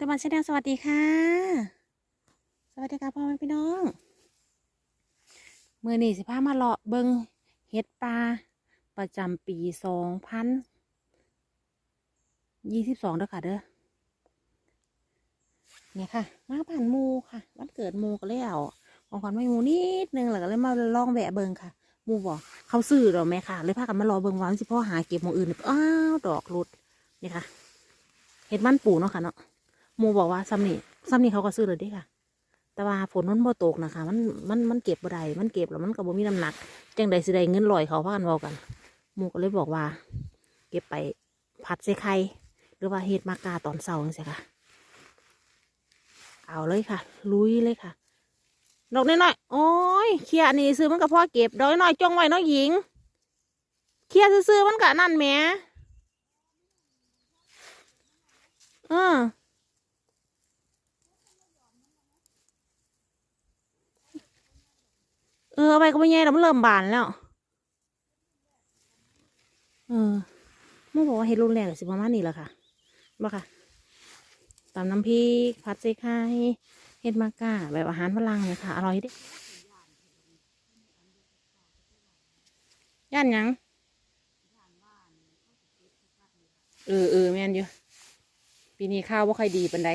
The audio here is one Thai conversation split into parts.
ตะวันเชาแนลสวัสดีค่ะ สวัสดีค่ะพ่อแม่พี่น้องมือนี่สิพามาเลาะเบิงเห็ดปลาประจำปีสองพันยี่สิบสองเด้อค่ะเด้อเนี่ยค่ะ มาผ่านมูค่ะ วันเกิดมูก็เลยเอาของขวัญไม่มูนิดนึงแล้วก็เลยมาลองแวะเบิงค่ะ มูบอกเขาซื้อหรอไหมค่ะ เลยพากันมารอเบิงวันสิพ่อหาเก็บมองอื่นอ้าวดอกรุดนี่ค่ะเห็ดมันปูเนาะค่ะเนาะ หมูบอกว่าซ้ำนี่ซ้ำนี่เขาก็ซื้อเลยดิค่ะ แต่ว่าฝนมันบ่ตกนะคะ มันมันมันเก็บบ่ได้มันเก็บแล้วมันก็บ่มีน้ำหนัก จังใดสิได้เงินลอยเขาพากันเว้ากันหมูก็เลยบอกว่า เก็บไปผัดใส่ไข่หรือว่าเฮ็ดมากาตอนเช้าจังซี่ค่ะ เอาเลยค่ะ ลุยเลยค่ะดอกน้อยๆโอ้ยเคลียร์นี่ซื้อมันก็พ่อเก็บดอกน้อยๆจงไว้น้อยหญิง เคลียร์ซื้อมันก็นั่นแหมเออ เอออาไปก็ไม่แย่แล้วมันเริ่มบานแล้ว เออเมื่อบอกว่าเฮ็ดรุนแรกสิประมาณนี้แหละค่ะบ่ค่ะตำน้ำพริกผัดใส่ไข่เฮ็ดมากก้าแบบอาหารฝรั่งเลยค่ะ อร่อยดิย่านยังเออเออแม่นอยู่ปีนี้ข้าวว่าใครดีปันใด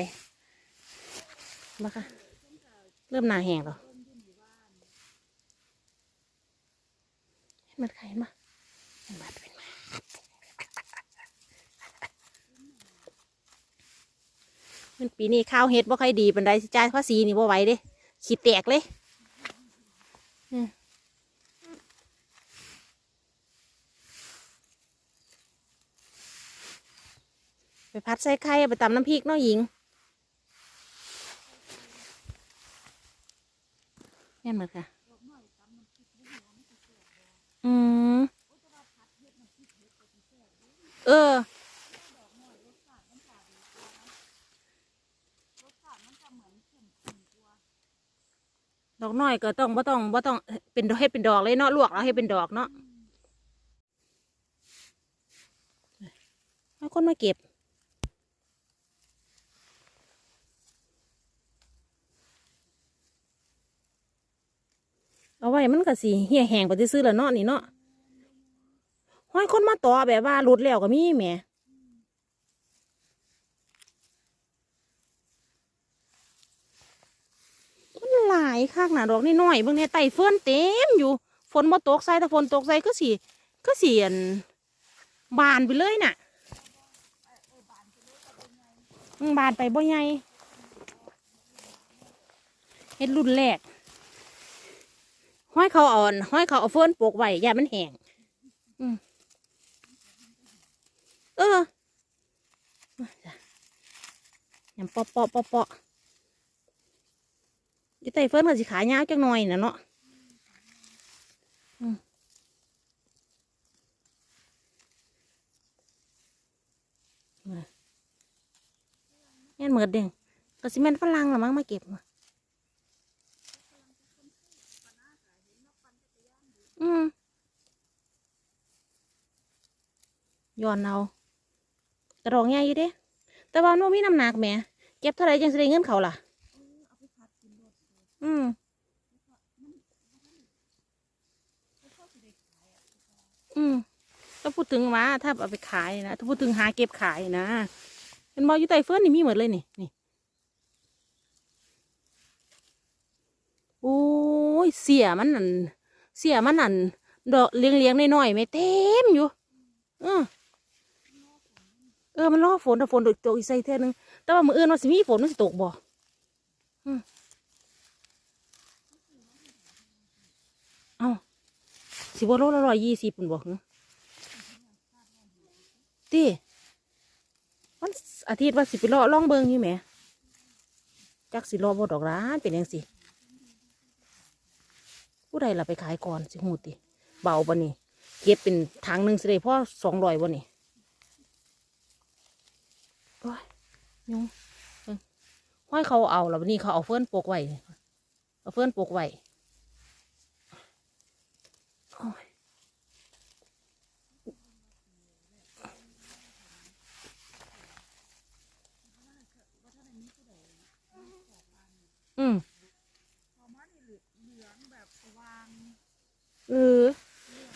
บ่ค่ะ เริ่มหนาแห้งแล้ว เห็น มันไข่มาเห็นมันเป็นมามันปีนี้ข้าวเฮ็ดบ่ค่อยดีเปันใดสิจ่ายภาษีนี่บ่ไหวเด้ขีดแตกเลยอืมไปพัดใส่ไข่ไปตำน้ำพริกเนาะหญิงแม่นหมดค่ะ อืม เออ ดอกน้อยก็ต้องบ่ต้องบ่ต้องเป็นดอกให้เป็นดอกเลยเนาะลวกแล้วให้เป็นดอกเนาะเอาคนมาเก็บ เอาไว้มันก็สิเหี่ยแห้งไปซื้อแล้วเนาะนี่เนาะห้อยคนมาต่อแบบว่าหลุดแล้วก็มีแหมมันหลายคักนะดอกนี่น้อยเบิ่งในไต่เฟื่อนเต็มอยู่ ฝนมาตกใส่ถ้าฝนตกใส่ก็สิก็เสิอันบานไปเลยน่ะบานไปบ่ใหญ่เฮ็ดรุ่นแรก ห้อยเขาอ่อน ห้อยเขาเอาเฟิร์นปลูกไว้อย่ามันแห้งอืมเออยำปอปอปอปออยู่ใต้เฟิร์นก็สิขายาวจังหน่อยนะเนาะอืมมาแม่นเหมือดเด้งก็สิแม่นฝรั่งละมั้งมาเก็บมา อืม ย้อนเอากระดองใหญ่อยู่เด้ แต่ว่ามันบ่มีน้ำหนักแหมเก็บเท่าไรจังสิได้เงินเขาล่ะ อืมอืมถ้าพูดถึงว่าถ้าเอาไปขายนะถ้าพูดถึงหาเก็บขายนะเป็นบออยู่ไต้เฟิร์นนี่มีหมดเลยนี่นี่โอ้ยเสียมันนั่นเสียมันนั่นดอกเลี้ยงเลี้ยงๆน้อยๆไม่เต็มอยู่เออ เออมันรอฝนถ้าฝนตกตกอีกใส่เท่านึงแต่ว่ามืออื่นว่าสิมีฝนมันสิตกบ่อเอาสิบ่โลละร้อยยี่สิบปุ่นบ่หึตีวันอาทิตย์ว่าสิไปรอล่องเบิงอยู่แหมจักสิรอบ่ดอกร้านเป็นยังสิผู้ใดล่ะไปขายก่อนสิหูติเบาบ่นี่เก็บเป็นถังหนึ่งสิได้พ่อสองร้อยบ่นี่ ว้ายุงห้อยเขาเอาแล้วนี่เขาเอาเฟื่อนปกไว้เอาเฟื่อนปกไว้อืมเออ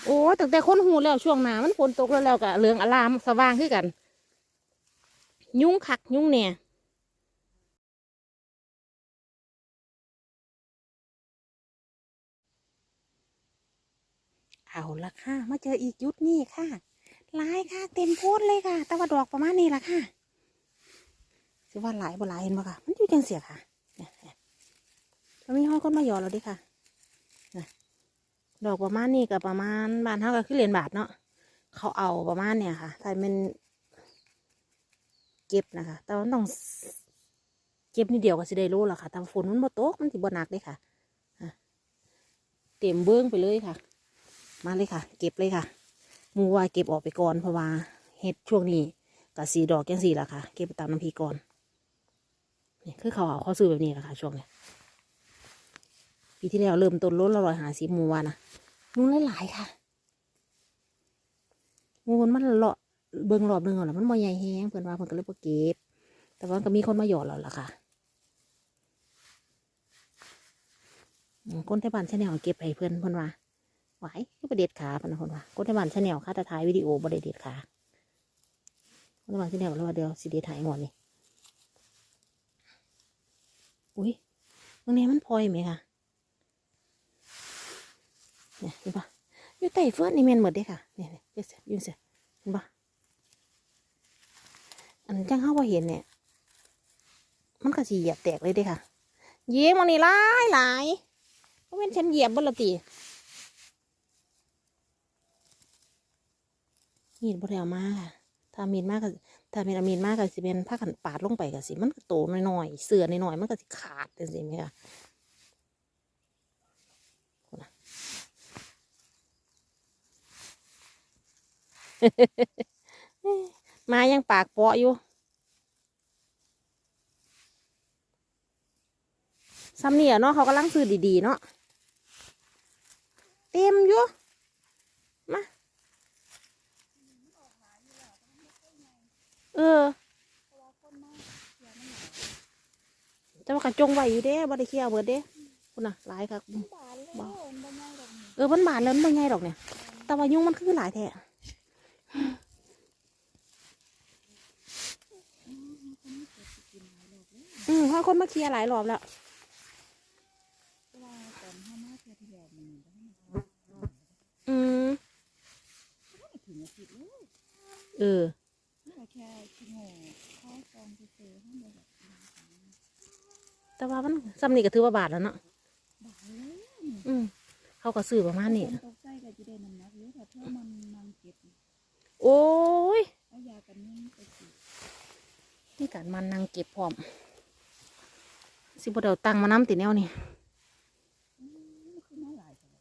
โอ้ตั้งแต่ค้นหูแล้วช่วงหนามันฝนตกแล้วแล้วกะเหลืองอลามสว่างขึ้นกัน ยุงคักยุงเนี่ยเอาละค่ะ มาเจออีกยุดนี่ค่ะหลายค่ะ เต็มโพดเลยค่ะ แต่ว่าดอกประมาณนี้ละค่ะสิว่าหลายบ่หลายเห็นบ่ค่ะ มันอยู่จังเสียค่ะเนี่ยเนี่ยมันมีห้อยคนมาหยอดเราดิค่ะดอกประมาณนี้กับประมาณบานเท่ากับขึ้นเหรียญบาทเนาะ เขาเอาประมาณเนี่ยค่ะถ้ามัน เก็บนะคะ แต่ว่าต้องเก็บนิดเดียวก็สิได้รู้ละค่ะแต่ฝนมันบ่ตกมันสิบ่หนักเลยค่ะเต็มเบื้องไปเลยค่ะ มาเลยค่ะ เก็บเลยค่ะมูวายเก็บออกไปก่อนเพราะว่าเห็ดช่วงนี้กับสีดอกยังสีละค่ะ เก็บไปตามน้ำพีก่อนนี่คือเขาเอาเขาซื้อแบบนี้ละค่ะ ช่วงนี้ปีที่แล้วเริ่มต้นลดละร้อยหาสิบมูวานะนุ่งหลายๆค่ะงูมันมันเลาะ เบิ่งรอบนึงก่อนแล้วมันบ่ใหญ่แฮงเพิ่อนว่าเพิ่อนก็เลยบ่เก็บ แต่ว่าก็มีคนมาหยอดแล้วล่ะค่ะอืมคนที่บ้านชาแนลเก็บให้เพิ่อนเพิ่อนว่าไหวคือประเด็ดขาพะนะคนว่าคนที่บ้านชาแนลค่ะแต่ถ่ายวิดีโอบริเด็ดขาคนที่บ้านชาแนลแล้วว่าเดี๋ยวสิเดถ่ายงอนนี่อุ้ยตรงนี้มันพลอยไหมคะเนี่ยเห็นปะอยู่ใต้เฟื่อนนี่แมนหมดเด้ค่ะเนี่ยเนี่ยเยอะยุ่งเสียเห็นปะ อันจังเข้าว่าเห็นเนี่ย มันก็สีเหยียบแตกเลยเด้ค่ะ เยี่ยมวันนี้หลายหลายเพราะเป็นฉันเหยียบบนละตีมีดบ่ได้เอามาค่ะถ้ามีดมากก็ถ้าเป็นมีดมากก็สิเป็นผ้ากันปาดลงไปก็สิ มันก็โตน้อยๆเสือน้อยๆมันก็สิขาดจังซี่แม่ค่ะพุ่นน่ะ มายังปากเปาะอยู่ซ้ำเนี่ยเนาะเขากำลังซื้อดีๆเนาะเต็มอยู่มาเออแต่ว่ากระจงไว้อยู่เด้บ่ได้เคี่ยวเบิดเด้คุณน่ะหลายครับบานเลยโอ้ยบ่ง่ายดอกนี่เออมันบานแล้วมันบ่ใหญ่ดอกเนี่ย แต่ว่ายุงมันคือหลายแท้อื มเพรามาเคลียร์หลายรอบแล้วอือที่แล้วนี่บ่ได้มเออแต่ว่ามันซ้ำนี่ก็ถือว่าบาทแล้วเนาะเลยอืมเขาก็ซื้อประมาณนี้โอ้ยนี่การมันนางเก็บพร้อม สิบ่เดาตังค์มาน้ำติแนวนี่อืมมันคือมาหลายแต่ว่า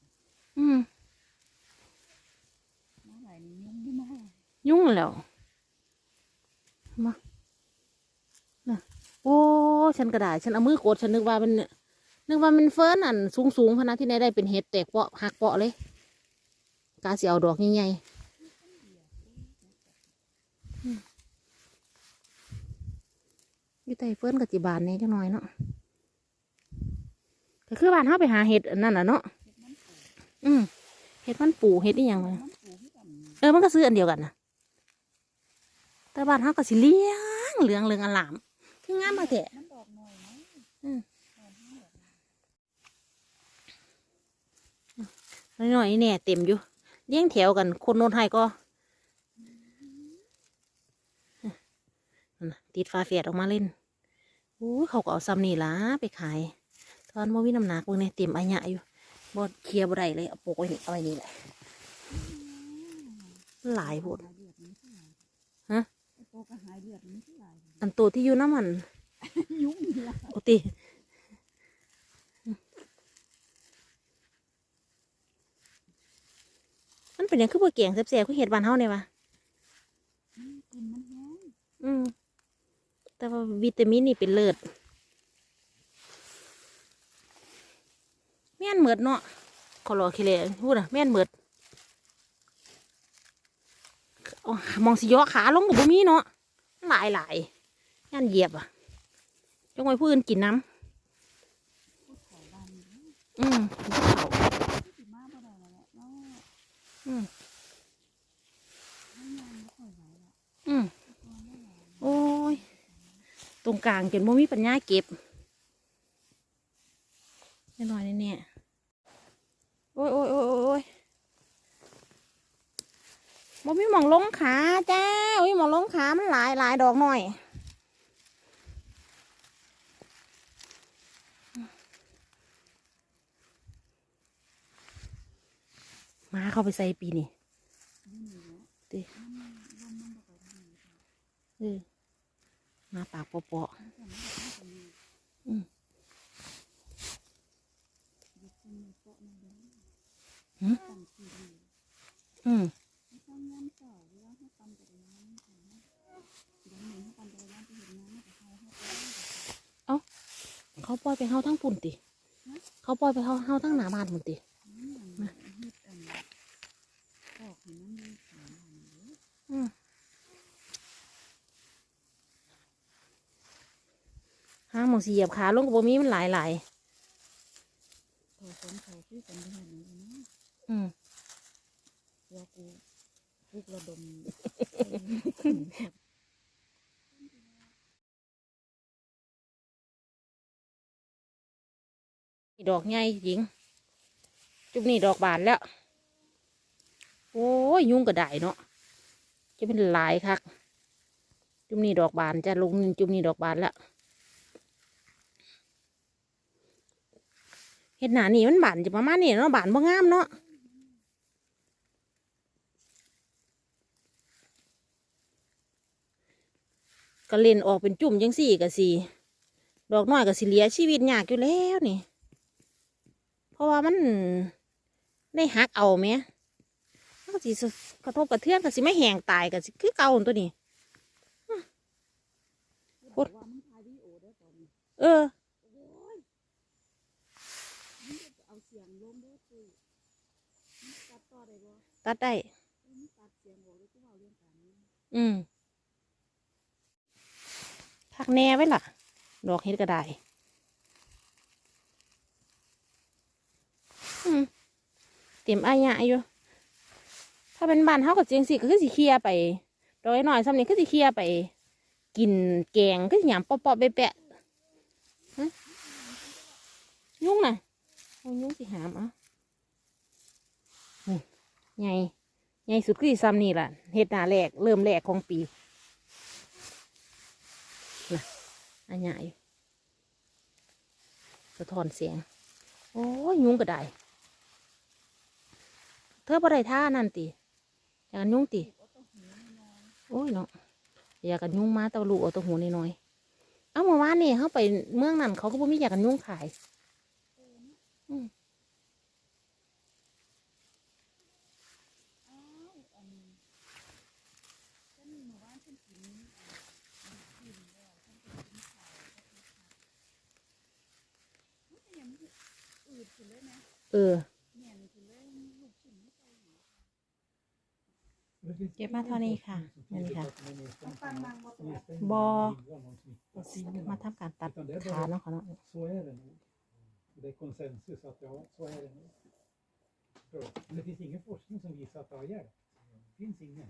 อืมมาหลายนี่ยุ่งที่มายุ่งแล้วมาน่ะโอ้ฉันกระดาษฉันเอามือกดฉันนึกว่าเป็นนึกว่ามันเฟิร์นอันสูงสูงๆพะนะที่ไหนได้เป็นเห็ดแตกเปาะหักเปาะเลย กาเสียวดอกใหญ่ๆอืมอยู่ใต้เฟิร์นกับจีบานเนี่ยจังหน่อยเนาะก็ คือบ้านเขาไปหาเห็ดนั่นน่ะเนาะอืมเห็ดมันปูเห็ดนี่ยังไงเออมันก็ซื้ออันเดียวกันนะแต่บ้านเขาก็สิเลี้ยงเหลืองเหลืองอลามคืองามมาแกน่อยนะอืมดอกห้าดอกน้อยๆนี่แน่เต็มอยู่เลี้ยงแถวกันคนโน้นไทยก็ติดฟ้าแฝดออกมาเล่นโอ้เขาก็เอาซ้ำนี่ล่ะไปขาย ตอนบ่มีน้ำหนักเบิ่งเนี่ยเต็มอันยะอยู่บ่เคลียร์บ่ได้เลยเอาโปกไว้นี่เอาไว้นี่แหละหลายโพดหายเลือดมันเท่าไหร่ฮะไอ้โปก็หายเลือดมันเท่าไหร่อันโตที่อยู่น้ำมันยุ่งนี่ละโอติมันเป็นหยังคือบ่เก่งแซ่บๆคือเห็ดบ้านเฮาเนี่ยวะอืมกลินมันแห้งอืมแต่ว่าวิตามินนี่เป็นเลิศ แม่นเหมือดเนาะขอรอขี้เลร่พูดนะแม่นเหมือดมองสิย่อขาลงกับบุมีเนาะหลายหลายแม่นเหยียบอะจงไว้ผู้อื่นกินน้ำอืมอืมอืมโอ้ย ตรงกลางจนบ่มีปัญญาเก็บน้อยๆเนี่ย โอ้ยโอ้ยโอ้ยโอ้ยบ่มีหมองลงขาจ้าบ่มีหมองลงขามันหลายหลายดอกหน่อยมาเข้าไปใส่ปีนี่ดิเออมาปากเปาะๆอืม หืมอืมเขาปล่อยไปเฮาทั้งปุ่นติ เขาปล่อยไปเฮาเฮาทั้งหนาบานปุ่นติห้าหมองสีเหยียบขาลงกับบมีมันหลายหลาย อืมว่ากูปลุกระดม ดอกใหญ่หญิง จุ่มนี่ดอกบานแล้ว โอ้ยยุงกระไดเนาะจะเป็นหลายคัก จุ่มนี่ดอกบานจะลงจุ่มนี่ดอกบานแล้วเห็ดหนานี่มันบานจะประมาณนี้เนาะบานบ่งามเนาะ ก็เล่นออกเป็นจุ่มจังสี่ก็สี่ดอกน้อยก็สิเหลียชีวิตยากอยู่แล้วนี่ เพราะว่ามันได้หักเอาไหมมันก็สิกระทบกระเทือนก็สิไม่แห้งตายก็สิคือเก่าหั่นตัวนี้พูดว่ามันถ่ายวิดีโอได้ตอนนี้เออโอ้ยมันจะเอาเสียงลงด้วยกูมันตัดต่อได้บ่ตัดได้มันตัดเสียงออกเลยกูเอาเรื่องการนี้อืม พักแน่ไว้ล่ะ ดอกเฮ็ดก็ได้อืมเตรียมอายะอยู่ ถ้าเป็นบ้านเฮากับเจียงสิก็คือสิเคลียไปดอกน้อยๆซ้ำนี้คือสิเคลียไป กินแกงก็สิหยำเปาะๆแปะๆฮะยุ่งน่ะโอ้ยุ่งสิหามอะนี่ใหญ่ใหญ่สุดคือซ้ำนี่ล่ะเฮ็ดหน้าแรกเริ่มแรกของปีน่ะ อันใหญ่สะท้อนเสียง โอ้ยยุงก็ได้ เธอบ่ได้ท่านั่นติอยากกันยุงติโอ้ยเนาะอยากกันยุงมาตะลูกเอาตัวหูน้อยๆ เอาเมื่อวานนี่เขาไปเมืองนั่นเขาก็บ่มีอยากกันยุงขาย อืม อ้าวอันฉันหมู่บ้านฉันกินกินแล้วฉันไปกินข้าวมันจะยังอืดขึ้นเลยนะ เออแม่นขึ้นเลยลูกชิ้นไม่ใส่หมูเก็บมาเท่านี้ค่ะนี่ค่ะฟังบางบ่ตัวบอมาทำการตัดขาเนาะเขาเนาะ Så är det nog. Det är konsensus att ja, så är det nog. Så, Det finns ingen forskning som visar att det har hjälpt. Det finns ingen.